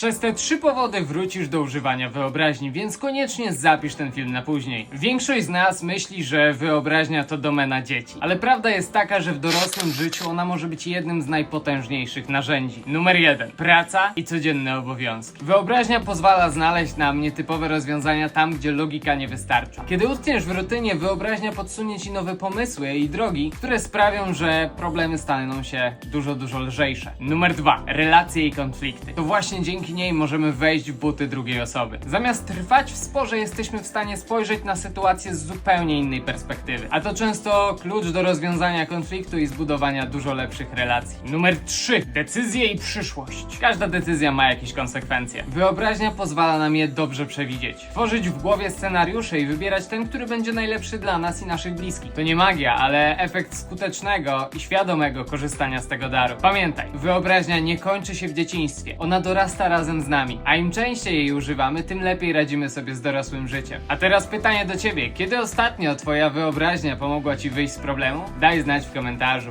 Przez te trzy powody wrócisz do używania wyobraźni, więc koniecznie zapisz ten film na później. Większość z nas myśli, że wyobraźnia to domena dzieci, ale prawda jest taka, że w dorosłym życiu ona może być jednym z najpotężniejszych narzędzi. Numer jeden: praca i codzienne obowiązki. Wyobraźnia pozwala znaleźć nam nietypowe rozwiązania tam, gdzie logika nie wystarcza. Kiedy utkniesz w rutynie, wyobraźnia podsunie ci nowe pomysły i drogi, które sprawią, że problemy staną się dużo, dużo lżejsze. Numer dwa: relacje i konflikty. To właśnie dzięki możemy wejść w buty drugiej osoby. Zamiast trwać w sporze, jesteśmy w stanie spojrzeć na sytuację z zupełnie innej perspektywy. A to często klucz do rozwiązania konfliktu i zbudowania dużo lepszych relacji. Numer 3. Decyzje i przyszłość. Każda decyzja ma jakieś konsekwencje. Wyobraźnia pozwala nam je dobrze przewidzieć. Tworzyć w głowie scenariusze i wybierać ten, który będzie najlepszy dla nas i naszych bliskich. To nie magia, ale efekt skutecznego i świadomego korzystania z tego daru. Pamiętaj, wyobraźnia nie kończy się w dzieciństwie. Ona dorasta razem z nami, a im częściej jej używamy, tym lepiej radzimy sobie z dorosłym życiem. A teraz pytanie do ciebie. Kiedy ostatnio twoja wyobraźnia pomogła ci wyjść z problemu? Daj znać w komentarzu.